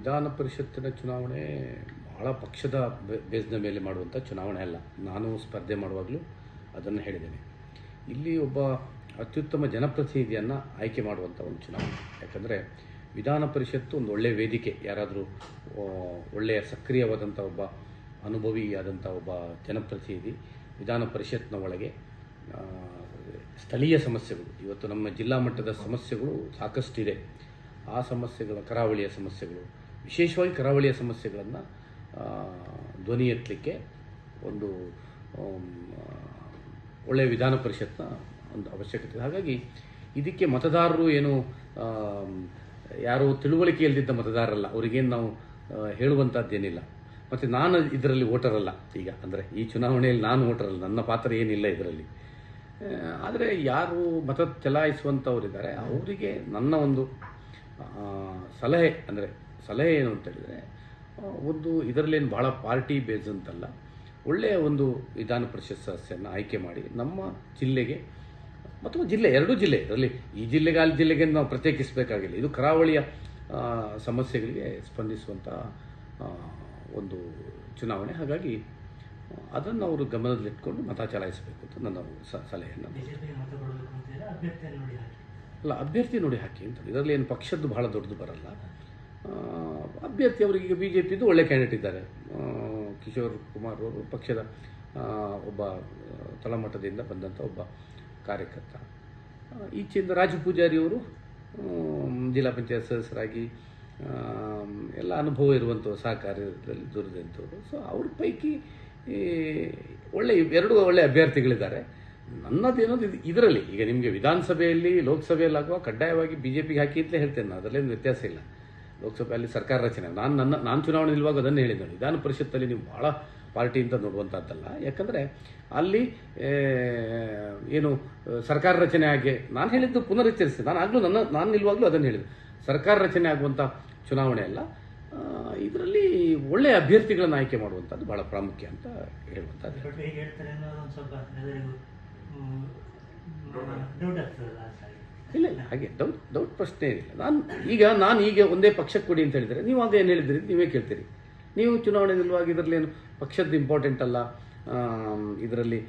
ವಿಧಾನ ಪರಿಷತ್ತಿನ ಚುನಾವಣೆ ಬಹಳ ಪಕ್ಷದ ಬೇಸ್ನ ಮೇಲೆ ಮಾಡುವಂಥ ಚುನಾವಣೆ ಅಲ್ಲ. ನಾನು ಸ್ಪರ್ಧೆ ಮಾಡುವಾಗಲೂ ಅದನ್ನು ಹೇಳಿದ್ದೇನೆ. ಇಲ್ಲಿ ಒಬ್ಬ ಅತ್ಯುತ್ತಮ ಜನಪ್ರತಿನಿಧಿಯನ್ನು ಆಯ್ಕೆ ಮಾಡುವಂಥ ಒಂದು ಚುನಾವಣೆ. ಯಾಕಂದರೆ ವಿಧಾನ ಪರಿಷತ್ತು ಒಂದು ಒಳ್ಳೆಯ ವೇದಿಕೆ, ಯಾರಾದರೂ ಒಳ್ಳೆಯ ಸಕ್ರಿಯವಾದಂಥ ಒಬ್ಬ ಅನುಭವಿಯಾದಂಥ ಒಬ್ಬ ಜನಪ್ರತಿನಿಧಿ ವಿಧಾನ ಪರಿಷತ್ನ ಒಳಗೆ ಸ್ಥಳೀಯ ಸಮಸ್ಯೆಗಳು, ಇವತ್ತು ನಮ್ಮ ಜಿಲ್ಲಾ ಮಟ್ಟದ ಸಮಸ್ಯೆಗಳು ಸಾಕಷ್ಟಿದೆ. ಆ ಸಮಸ್ಯೆಗಳ ಕರಾವಳಿಯ ಸಮಸ್ಯೆಗಳು ವಿಶೇಷವಾಗಿ ಕರಾವಳಿಯ ಸಮಸ್ಯೆಗಳನ್ನು ಧ್ವನಿ ಎತ್ತಲಿಕ್ಕೆ ಒಂದು ಒಳ್ಳೆಯ ವಿಧಾನ ಪರಿಷತ್ನ ಒಂದು ಅವಶ್ಯಕತೆ. ಇದೆ ಹಾಗಾಗಿ ಇದಕ್ಕೆ ಮತದಾರರು ಏನು ಯಾರು ತಿಳುವಳಿಕೆ ಇಲ್ಲದಿದ್ದ ಮತದಾರರಲ್ಲ, ಅವರಿಗೇನು ನಾವು ಹೇಳುವಂಥದ್ದೇನಿಲ್ಲ ಮತ್ತು ನಾನು ಇದರಲ್ಲಿ ವೋಟರ್ ಅಲ್ಲ ಈಗ, ಅಂದರೆ ಈ ಚುನಾವಣೆಯಲ್ಲಿ ನಾನು ವೋಟರ್ ಅಲ್ಲ, ನನ್ನ ಪಾತ್ರ ಏನಿಲ್ಲ ಇದರಲ್ಲಿ. ಆದರೆ ಯಾರು ಮತ ಚಲಾಯಿಸುವಂಥವರಿದ್ದಾರೆ ಅವರಿಗೆ ನನ್ನ ಒಂದು ಸಲಹೆ, ಅಂದರೆ ಸಲಹೆ ಏನು ಅಂತ ಹೇಳಿದರೆ ಒಂದು ಇದರಲ್ಲೇನು ಭಾಳ ಪಾರ್ಟಿ ಬೇಸ್ ಅಂತಲ್ಲ ಒಳ್ಳೆಯ ಒಂದು ವಿಧಾನ ಪರಿಷತ್ ಸದಸ್ಯನ ಆಯ್ಕೆ ಮಾಡಿ ನಮ್ಮ ಜಿಲ್ಲೆಗೆ ಮತ್ತು ಜಿಲ್ಲೆ ಎರಡೂ ಜಿಲ್ಲೆ ಇದರಲ್ಲಿ ಈ ಜಿಲ್ಲೆಗೆ ಅಲ್ಲಿ ಜಿಲ್ಲೆಗೆ ನಾವು ಪ್ರತ್ಯೇಕಿಸಬೇಕಾಗಿಲ್ಲ. ಇದು ಕರಾವಳಿಯ ಸಮಸ್ಯೆಗಳಿಗೆ ಸ್ಪಂದಿಸುವಂಥ ಒಂದು ಚುನಾವಣೆ. ಹಾಗಾಗಿ ಅದನ್ನು ಅವರು ಗಮನದಲ್ಲಿಟ್ಕೊಂಡು ಮತ ಚಲಾಯಿಸಬೇಕು ಅಂತ ನನ್ನ ಸಲಹೆಯನ್ನು ಅಲ್ಲ ಅಭ್ಯರ್ಥಿ ನೋಡಿ ಹಾಕಿ ಅಂತ ಇದರಲ್ಲಿ ಏನು ಪಕ್ಷದ್ದು ಬಹಳ ದೊಡ್ಡದು ಬರಲ್ಲ. ಅಭ್ಯರ್ಥಿ ಅವರಿಗೆ ಬಿ ಜೆ ಪಿದು ಒಳ್ಳೆ ಕ್ಯಾಂಡಿಡೇಟ್ ಇದ್ದಾರೆ. ಕಿಶೋರ್ ಕುಮಾರ್ ಅವರು ಪಕ್ಷದ ಒಬ್ಬ ತಳಮಟ್ಟದಿಂದ ಬಂದಂಥ ಒಬ್ಬ ಕಾರ್ಯಕರ್ತ. ಈಚೆಯಿಂದ ರಾಜು ಪೂಜಾರಿ ಅವರು ಜಿಲ್ಲಾ ಪಂಚಾಯತ್ ಸದಸ್ಯರಾಗಿ ಎಲ್ಲ ಅನುಭವ ಇರುವಂಥ ಸಹಕಾರ್ಯದಲ್ಲಿ ದುರಿದಂಥವ್ರು ಸೊ ಅವ್ರ ಪೈಕಿ ಒಳ್ಳೆ, ಎರಡು ಒಳ್ಳೆ ಅಭ್ಯರ್ಥಿಗಳಿದ್ದಾರೆ. ನನ್ನದೇನೋದು ಇದು, ಇದರಲ್ಲಿ, ಈಗ ನಿಮಗೆ ವಿಧಾನಸಭೆಯಲ್ಲಿ, ಲೋಕಸಭೆಯಲ್ಲಾಗುವ ಕಡ್ಡಾಯವಾಗಿ ಬಿ ಜೆ ಪಿಗೆ ಹಾಕಿ ಅಂತಲೇ ಹೇಳ್ತೇನೆ ಅದರಲ್ಲೇನು ವ್ಯತ್ಯಾಸ ಇಲ್ಲ. ಲೋಕಸಭೆಯಲ್ಲಿ ಸರ್ಕಾರ ರಚನೆ. ನಾನು ನನ್ನ ನಾನು ಚುನಾವಣೆ ನಿಲ್ಲುವಾಗ ಅದನ್ನು ಹೇಳಿದ್ದೆ ವಿಧಾನ ಪರಿಷತ್ತಲ್ಲಿ ನೀವು ಭಾಳ ಪಾರ್ಟಿ ಅಂತ ನೋಡುವಂಥದ್ದಲ್ಲ ಯಾಕಂದರೆ ಅಲ್ಲಿ ಏನು ಸರ್ಕಾರ ರಚನೆ ಆಗಿ ನಾನು ಹೇಳಿದ್ದು ಪುನರುಚ್ಚರಿಸಿದೆ ನಾನು ಆಗಲೂ ನನ್ನ ನಾನು ನಿಲ್ಲುವಾಗಲೂ ಅದನ್ನು ಹೇಳಿದೆ. ಸರ್ಕಾರ ರಚನೆ ಆಗುವಂಥ ಚುನಾವಣೆ ಅಲ್ಲ. ಇದರಲ್ಲಿ ಒಳ್ಳೆಯ ಅಭ್ಯರ್ಥಿಗಳನ್ನು ಆಯ್ಕೆ ಮಾಡುವಂಥದ್ದು ಭಾಳ ಪ್ರಾಮುಖ್ಯ ಅಂತ ಹೇಳುವಂಥದ್ದು ಬಟ್ ಹೇಗೆ ಹೇಳ್ತಾರೆ ಇಲ್ಲ ಇಲ್ಲ ಹಾಗೆ ಡೌಟ್ ಡೌಟ್ ಪ್ರಶ್ನೆ ಏನಿಲ್ಲ. ನಾನು ಈಗ ನಾನು ಈಗ ಒಂದೇ ಪಕ್ಷಕ್ಕೆ ಕೊಡಿ ಅಂತ ಹೇಳಿದರೆ ನೀವು ಆಗ ಏನು ಹೇಳಿದಿರಿ ನೀವೇ ಕೇಳ್ತೀರಿ. ನೀವು ಚುನಾವಣೆ ನಿಲ್ಲುವಾಗ ಇದರಲ್ಲಿ ಏನು ಪಕ್ಷದ್ದು ಇಂಪಾರ್ಟೆಂಟ್ ಅಲ್ಲ ಇದರಲ್ಲಿ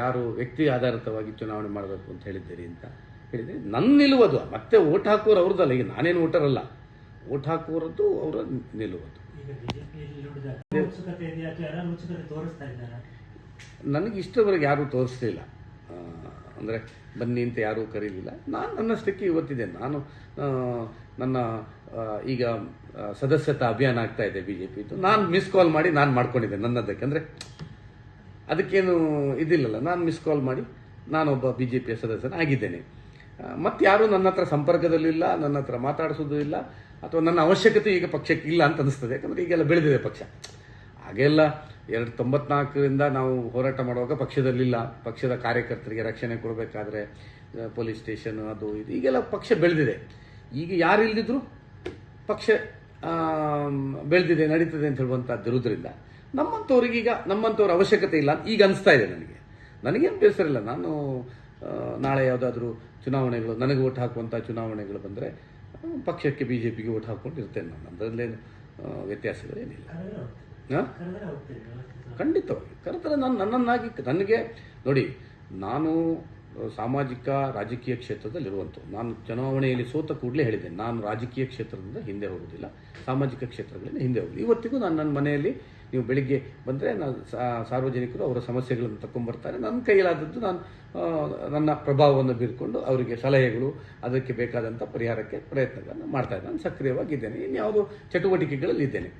ಯಾರು ವ್ಯಕ್ತಿ ಆಧಾರಿತವಾಗಿ ಚುನಾವಣೆ ಮಾಡಬೇಕು ಅಂತ ಹೇಳಿದ್ದೀರಿ ಅಂತ ಹೇಳಿದರೆ ನನ್ನ ನಿಲ್ಲುವುದು ಮತ್ತೆ ಓಟ್ ಹಾಕೋರು ಅವ್ರದ್ದಲ್ಲ ಈಗ ನಾನೇನು ಓಟರಲ್ಲ ಓಟ್ ಹಾಕುವರದ್ದು ಅವರ ನಿಲ್ಲುವುದು ಇದ್ದಾರಾ? ನನಗೆ ಇಷ್ಟವರೆಗೆ ಯಾರೂ ತೋರಿಸ್ಲಿಲ್ಲ. ಅಂದರೆ ಬನ್ನಿ ಅಂತ ಯಾರೂ ಕರೀಲಿಲ್ಲ. ನಾನು ನನ್ನಷ್ಟಕ್ಕೆ ಇವತ್ತಿದೆ. ನಾನು ನನ್ನ ಈಗ ಸದಸ್ಯತಾ ಅಭಿಯಾನ ಆಗ್ತಾ ಇದೆ ಬಿ ಜೆ ಪಿದು ನಾನು ಮಿಸ್ ಕಾಲ್ ಮಾಡಿ ನಾನು ಮಾಡ್ಕೊಂಡಿದ್ದೆ ನನ್ನದಕ್ಕೆ. ಅಂದರೆ ಅದಕ್ಕೇನು ಇದಿಲ್ಲಲ್ಲ. ನಾನು ಮಿಸ್ ಕಾಲ್ ಮಾಡಿ ನಾನೊಬ್ಬ ಬಿ ಜೆ ಪಿಯ ಸದಸ್ಯನ ಆಗಿದ್ದೇನೆ. ಮತ್ತು ಯಾರೂ ನನ್ನ ಹತ್ರ ಸಂಪರ್ಕದಲ್ಲಿಲ್ಲ ನನ್ನ ಹತ್ರ ಮಾತಾಡಿಸೋದು ಇಲ್ಲ, ಅಥವಾ ನನ್ನ ಅವಶ್ಯಕತೆ ಈಗ ಪಕ್ಷಕ್ಕೆ ಇಲ್ಲ ಅಂತ ಅನಿಸ್ತದೆ. ಯಾಕಂದರೆ ಈಗೆಲ್ಲ ಬೆಳೆದಿದೆ ಪಕ್ಷ. ಹಾಗೆಲ್ಲ ಎರಡು ತೊಂಬತ್ನಾಲ್ಕರಿಂದ ನಾವು ಹೋರಾಟ ಮಾಡುವಾಗ ಪಕ್ಷದಲ್ಲಿಲ್ಲ. ಪಕ್ಷದ ಕಾರ್ಯಕರ್ತರಿಗೆ ರಕ್ಷಣೆ ಕೊಡಬೇಕಾದ್ರೆ ಪೊಲೀಸ್ ಸ್ಟೇಷನ್ ಅದು ಇದು, ಈಗೆಲ್ಲ ಪಕ್ಷ ಬೆಳೆದಿದೆ. ಈಗ ಯಾರು ಇಲ್ದಿದ್ರು ಪಕ್ಷ ಬೆಳೆದಿದೆ, ನಡೀತದೆ ಅಂತ ಹೇಳುವಂಥದ್ದು ಇರುವುದರಿಂದ ನಮ್ಮಂಥವ್ರಿಗೆ ಈಗ ನಮ್ಮಂಥವ್ರ ಅವಶ್ಯಕತೆ ಇಲ್ಲ ಈಗ ಅನಿಸ್ತಾ ಇದೆ ನನಗೆ. ನನಗೇನು ಬೇಸರ ಇಲ್ಲ. ನಾನು ನಾಳೆ ಯಾವುದಾದ್ರೂ ಚುನಾವಣೆಗಳು, ನನಗೆ ಓಟ್ ಹಾಕುವಂಥ ಚುನಾವಣೆಗಳು ಬಂದರೆ ಪಕ್ಷಕ್ಕೆ ಬಿ ಜೆ ಪಿಗೆ ಓಟ್ ಹಾಕ್ಕೊಂಡು ಇರ್ತೇನೆ ನಾನು. ಅದರಲ್ಲೇನು ವ್ಯತ್ಯಾಸಗಳೇನಿಲ್ಲ. ಹಾಂ? ಖಂಡಿತವಾಗಿ ಕರೆದರೆ ನಾನು ನನ್ನನ್ನಾಗಿ ನನಗೆ, ನೋಡಿ, ನಾನು ಸಾಮಾಜಿಕ, ರಾಜಕೀಯ ಕ್ಷೇತ್ರದಲ್ಲಿರುವಂಥ ನಾನು ಚುನಾವಣೆಯಲ್ಲಿ ಸೋತ ಕೂಡಲೇ ಹೇಳಿದೆ. ನಾನು ರಾಜಕೀಯ ಕ್ಷೇತ್ರದಿಂದ ಹಿಂದೆ ಹೋಗೋದಿಲ್ಲ ಸಾಮಾಜಿಕ ಕ್ಷೇತ್ರಗಳಿಂದ ಹಿಂದೆ ಹೋಗೋದು ಇವತ್ತಿಗೂ ನಾನು ನನ್ನ ಮನೆಯಲ್ಲಿ, ನೀವು ಬೆಳಿಗ್ಗೆ ಬಂದರೆ ನಾನು ಸಾರ್ವಜನಿಕರು ಅವರ ಸಮಸ್ಯೆಗಳನ್ನು ತಗೊಂಡ್ಬರ್ತಾರೆ ನನ್ನ ಕೈಯಲ್ಲಾದದ್ದು ನಾನು ನನ್ನ ಪ್ರಭಾವವನ್ನು ಬೀರ್ಕೊಂಡು ಅವರಿಗೆ ಸಲಹೆಗಳು, ಅದಕ್ಕೆ ಬೇಕಾದಂಥ ಪರಿಹಾರಕ್ಕೆ ಪ್ರಯತ್ನಗಳನ್ನು ಮಾಡ್ತಾ ಇದ್ದೆ ನಾನು ಸಕ್ರಿಯವಾಗಿದ್ದೇನೆ. ಇನ್ಯಾವುದೋ ಚಟುವಟಿಕೆಗಳಲ್ಲಿ ಇದ್ದೇನೆ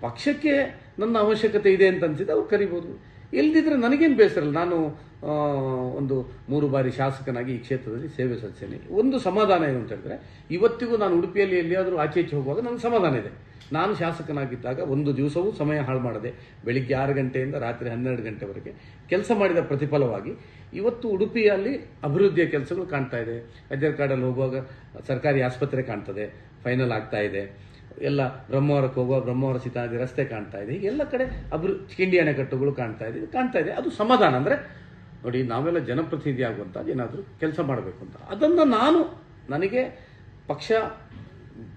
ಪಕ್ಷಕ್ಕೆ ನನ್ನ ಅವಶ್ಯಕತೆ ಇದೆ ಅಂತ ಅನ್ಸಿದ್ರೆ ಅವ್ರು ಕರಿಬೋದು. ಇಲ್ದಿದ್ರೆ ನನಗೇನು ಬೇಸರಲ್ಲ. ನಾನು ಒಂದು ಮೂರು ಬಾರಿ ಶಾಸಕನಾಗಿ ಈ ಕ್ಷೇತ್ರದಲ್ಲಿ ಸೇವೆ ಸಲ್ಲಿಸೇನೆ. ಒಂದು ಸಮಾಧಾನ ಏನು ಅಂತ ಹೇಳಿದ್ರೆ, ಇವತ್ತಿಗೂ ನಾನು ಉಡುಪಿಯಲ್ಲಿ ಎಲ್ಲಿಯಾದರೂ ಆಚೆ ಈಚೆ ಹೋಗುವಾಗ ನನಗೆ ಸಮಾಧಾನ ಇದೆ. ನಾನು ಶಾಸಕನಾಗಿದ್ದಾಗ ಒಂದು ದಿವಸವೂ ಸಮಯ ಹಾಳು ಮಾಡದೆ ಬೆಳಿಗ್ಗೆ ಆರು ಗಂಟೆಯಿಂದ ರಾತ್ರಿ ಹನ್ನೆರಡು ಗಂಟೆವರೆಗೆ ಕೆಲಸ ಮಾಡಿದ ಪ್ರತಿಫಲವಾಗಿ ಇವತ್ತು ಉಡುಪಿಯಲ್ಲಿ ಅಭಿವೃದ್ಧಿಯ ಕೆಲಸಗಳು ಕಾಣ್ತಾ ಇದೆ. ಕಾಡಲ್ಲಿ ಹೋಗುವಾಗ ಸರ್ಕಾರಿ ಆಸ್ಪತ್ರೆ ಕಾಣ್ತದೆ. ಫೈನಲ್ ಆಗ್ತಾ ಇದೆ. ಎಲ್ಲ ಬ್ರಹ್ಮವರಕ್ಕೆ ಹೋಗುವ ಬ್ರಹ್ಮವರ ಸೀತಾನದಿ ರಸ್ತೆ ಕಾಣ್ತಾ ಇದೆ. ಎಲ್ಲ ಕಡೆ ಅಭಿವೃ ಕಿಂಡಿ ಅಣೆಕಟ್ಟುಗಳು ಕಾಣ್ತಾ ಇದೆ. ಕಾಣ್ತಾ ಇದೆ. ಅದು ಸಮಾಧಾನ ಅಂದರೆ ನೋಡಿ, ನಾವೆಲ್ಲ ಜನಪ್ರತಿನಿಧಿ ಆಗುವಂಥದ್ದು ಏನಾದರೂ ಕೆಲಸ ಮಾಡಬೇಕು ಅಂತ. ಅದನ್ನು ನಾನು ನನಗೆ ಪಕ್ಷ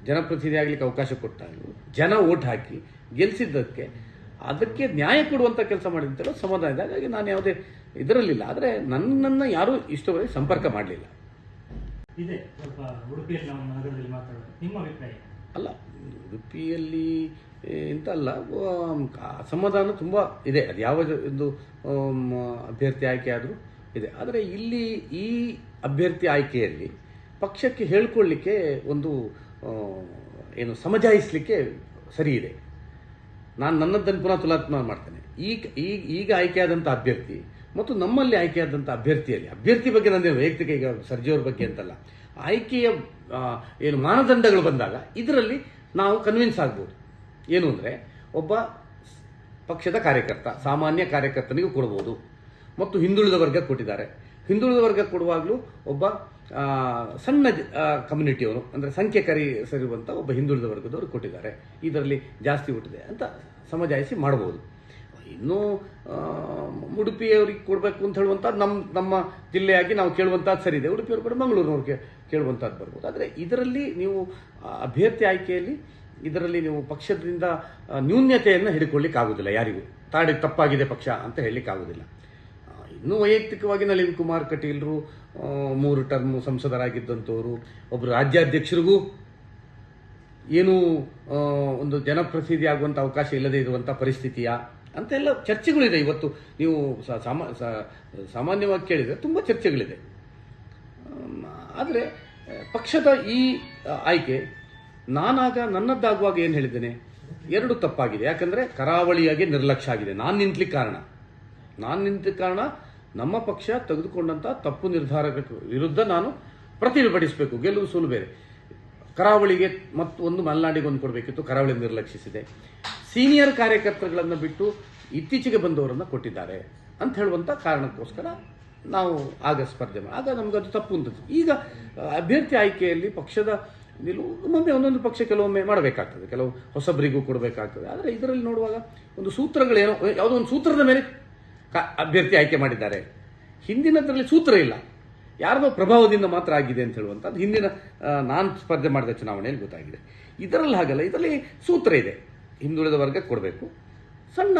ಜನಪ್ರತಿನಿಧಿ ಆಗಲಿಕ್ಕೆ ಅವಕಾಶ ಕೊಟ್ಟಾಗಲೂ ಜನ ಓಟ್ ಹಾಕಿ ಗೆಲ್ಲಿಸಿದ್ದಕ್ಕೆ ಅದಕ್ಕೆ ನ್ಯಾಯ ಕೊಡುವಂಥ ಕೆಲಸ ಮಾಡಿದಂತೆಲ್ಲ ಸಮಾಧಾನ ಇದೆ. ಹಾಗಾಗಿ ನಾನು ಯಾವುದೇ ಇದರಲ್ಲಿಲ್ಲ. ಆದರೆ ನನ್ನನ್ನು ಯಾರೂ ಇಷ್ಟವರೆಗೆ ಸಂಪರ್ಕ ಮಾಡಲಿಲ್ಲ. ಇದೆ. ಸ್ವಲ್ಪ ಉಡುಪಿಯಲ್ಲಿ ನಾವು ನಗರದಲ್ಲಿ ಮಾತಾಡೋದು ನಿಮ್ಮ ಅಭಿಪ್ರಾಯ ಅಲ್ಲ, ಉಡುಪಿಯಲ್ಲಿ ಅಂತ ಅಲ್ಲ ಅಸಮಾಧಾನ ತುಂಬ ಇದೆ. ಅದು ಯಾವ ಒಂದು ಅಭ್ಯರ್ಥಿ ಆಯ್ಕೆ ಆದರೂ ಇದೆ. ಆದರೆ ಇಲ್ಲಿ ಈ ಅಭ್ಯರ್ಥಿ ಆಯ್ಕೆಯಲ್ಲಿ ಪಕ್ಷಕ್ಕೆ ಹೇಳ್ಕೊಳ್ಳಿಕ್ಕೆ ಒಂದು ಏನು ಸಮಜಾಯಿಸಲಿಕ್ಕೆ ಸರಿ ಇದೆ. ನಾನು ನನ್ನದನ್ನು ಪುನಃ ತುಲಾತ್ಮ ಮಾಡ್ತೇನೆ. ಈಗ ಈಗ ಈಗ ಆಯ್ಕೆಯಾದಂಥ ಅಭ್ಯರ್ಥಿ ಮತ್ತು ನಮ್ಮಲ್ಲಿ ಆಯ್ಕೆಯಾದಂಥ ಅಭ್ಯರ್ಥಿಯಲ್ಲಿ, ಅಭ್ಯರ್ಥಿ ಬಗ್ಗೆ ನಂದೇನು ವೈಯಕ್ತಿಕ ಈಗ ಸರ್ಜಿಯವ್ರ ಬಗ್ಗೆ ಅಂತಲ್ಲ ಆಯ್ಕೆಯ ಏನು ಮಾನದಂಡಗಳು ಬಂದಾಗ ಇದರಲ್ಲಿ ನಾವು ಕನ್ವಿನ್ಸ್ ಆಗ್ಬೋದು. ಏನು ಅಂದರೆ ಒಬ್ಬ ಪಕ್ಷದ ಕಾರ್ಯಕರ್ತ, ಸಾಮಾನ್ಯ ಕಾರ್ಯಕರ್ತನಿಗೂ ಕೊಡ್ಬೋದು. ಮತ್ತು ಹಿಂದುಳಿದ ವರ್ಗ ಕೊಟ್ಟಿದ್ದಾರೆ. ಹಿಂದುಳಿದ ವರ್ಗ ಕೊಡುವಾಗಲೂ ಒಬ್ಬ ಸಣ್ಣ ಕಮ್ಯುನಿಟಿಯವರು ಅಂದರೆ ಸಂಖ್ಯೆ ಕರಿ ಸರಿಯುವಂಥ ಒಬ್ಬ ಹಿಂದುಳಿದ ವರ್ಗದವರು ಕೊಟ್ಟಿದ್ದಾರೆ. ಇದರಲ್ಲಿ ಜಾಸ್ತಿ ಹುಟ್ಟಿದೆ ಅಂತ ಸಮಜಾಯಿಸಿ ಮಾಡ್ಬೋದು ಇನ್ನೂ ಉಡುಪಿಯವ್ರಿಗೆ ಕೊಡಬೇಕು ಅಂತ ಹೇಳುವಂಥ ನಮ್ಮ ನಮ್ಮ ಜಿಲ್ಲೆಯಾಗಿ ನಾವು ಕೇಳುವಂಥದ್ದು ಸರಿ ಇದೆ. ಉಡುಪಿಯವರು ಕೂಡ ಮಂಗಳೂರಿನವ್ರಿಗೆ ಕೇಳುವಂಥದ್ದು ಬರ್ಬೋದು. ಆದರೆ ಇದರಲ್ಲಿ ನೀವು ಅಭ್ಯರ್ಥಿ ಆಯ್ಕೆಯಲ್ಲಿ ಇದರಲ್ಲಿ ನೀವು ಪಕ್ಷದಿಂದ ನ್ಯೂನ್ಯತೆಯನ್ನು ಹಿಡ್ಕೊಳ್ಳಿಕ್ಕೆ ಆಗೋದಿಲ್ಲ ಯಾರಿಗೂ. ತಾಡಿ ತಪ್ಪಾಗಿದೆ ಪಕ್ಷ ಅಂತ ಹೇಳಲಿಕ್ಕೆ ಆಗೋದಿಲ್ಲ. ಆ, ಇನ್ನೂ ವೈಯಕ್ತಿಕವಾಗಿ ನಳಿನ್ ಕುಮಾರ್ ಕಟೀಲ್ರು ಮೂರು ಟರ್ಮ್ ಸಂಸದರಾಗಿದ್ದಂಥವರು ಒಬ್ಬರು ರಾಜ್ಯಾಧ್ಯಕ್ಷರಿಗೂ ಏನು ಒಂದು ಜನಪ್ರತಿನಿಧಿ ಆಗುವಂಥ ಅವಕಾಶ ಇಲ್ಲದೆ ಇರುವಂಥ ಪರಿಸ್ಥಿತಿಯ? ಅಂತೆಲ್ಲ ಚರ್ಚೆಗಳಿದೆ. ಇವತ್ತು ನೀವು ಸಾಮಾ ಸಾಮಾನ್ಯವಾಗಿ ಕೇಳಿದರೆ ತುಂಬ ಚರ್ಚೆಗಳಿದೆ. ಆದರೆ ಪಕ್ಷದ ಈ ಆಯ್ಕೆ ನಾನಾಗ ನನ್ನದ್ದಾಗುವಾಗ ಏನು ಹೇಳಿದ್ದೇನೆ? ಎರಡು ತಪ್ಪಾಗಿದೆ. ಯಾಕಂದರೆ ಕರಾವಳಿಯಾಗಿ ನಿರ್ಲಕ್ಷ್ಯ ಆಗಿದೆ. ನಾನು ನಿಂತಲಿಕ್ಕೆ ಕಾರಣ. ನಾನು ನಿಂತ ಕಾರಣ ನಮ್ಮ ಪಕ್ಷ ತೆಗೆದುಕೊಂಡಂಥ ತಪ್ಪು ನಿರ್ಧಾರಗಳ ವಿರುದ್ಧ ನಾನು ಪ್ರತಿಭಟಿಸಬೇಕು. ಗೆಲುವು ಸೋಲು ಬೇರೆ. ಕರಾವಳಿಗೆ ಮತ್ತು ಒಂದು ಮಲೆನಾಡಿಗೆ ಒಂದು ಕೊಡಬೇಕಿತ್ತು. ಕರಾವಳಿ ನಿರ್ಲಕ್ಷಿಸಿದೆ. ಸೀನಿಯರ್ ಕಾರ್ಯಕರ್ತರುಗಳನ್ನು ಬಿಟ್ಟು ಇತ್ತೀಚೆಗೆ ಬಂದವರನ್ನು ಕೊಟ್ಟಿದ್ದಾರೆ ಅಂತ ಹೇಳುವಂಥ ಕಾರಣಕ್ಕೋಸ್ಕರ ನಾವು ಆಗ ಸ್ಪರ್ಧೆ ಮಾಡಿ ಆಗ ಅದು ತಪ್ಪು ಅಂತ ಈಗ ಅಭ್ಯರ್ಥಿ ಆಯ್ಕೆಯಲ್ಲಿ ಪಕ್ಷದ ನಿಲುವು, ಒಮ್ಮೊಮ್ಮೆ ಒಂದೊಂದು ಪಕ್ಷ ಕೆಲವೊಮ್ಮೆ ಮಾಡಬೇಕಾಗ್ತದೆ. ಕೆಲವು ಹೊಸಬರಿಗೂ ಕೊಡಬೇಕಾಗ್ತದೆ. ಆದರೆ ಇದರಲ್ಲಿ ನೋಡುವಾಗ ಒಂದು ಸೂತ್ರಗಳೇನೋ ಯಾವುದೋ ಒಂದು ಸೂತ್ರದ ಮೇಲೆ ಅಭ್ಯರ್ಥಿ ಆಯ್ಕೆ ಮಾಡಿದ್ದಾರೆ. ಹಿಂದಿನದರಲ್ಲಿ ಸೂತ್ರ ಇಲ್ಲ. ಯಾರದೋ ಪ್ರಭಾವದಿಂದ ಮಾತ್ರ ಆಗಿದೆ ಅಂತ ಹೇಳುವಂಥದ್ದು ಹಿಂದಿನ ನಾನು ಸ್ಪರ್ಧೆ ಮಾಡಿದ ಚುನಾವಣೆಯಲ್ಲಿ ಗೊತ್ತಾಗಿದೆ. ಇದರಲ್ಲಿ ಹಾಗಲ್ಲ. ಇದರಲ್ಲಿ ಸೂತ್ರ ಇದೆ. ಹಿಂದುಳಿದ ವರ್ಗಕ್ಕೆ ಕೊಡಬೇಕು. ಸಣ್ಣ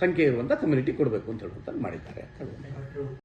ಸಂಖ್ಯೆ ಇರುವಂಥ ಕಮ್ಯುನಿಟಿ ಕೊಡಬೇಕು ಅಂತ ಹೇಳುವಂಥ ಮಾಡಿದ್ದಾರೆ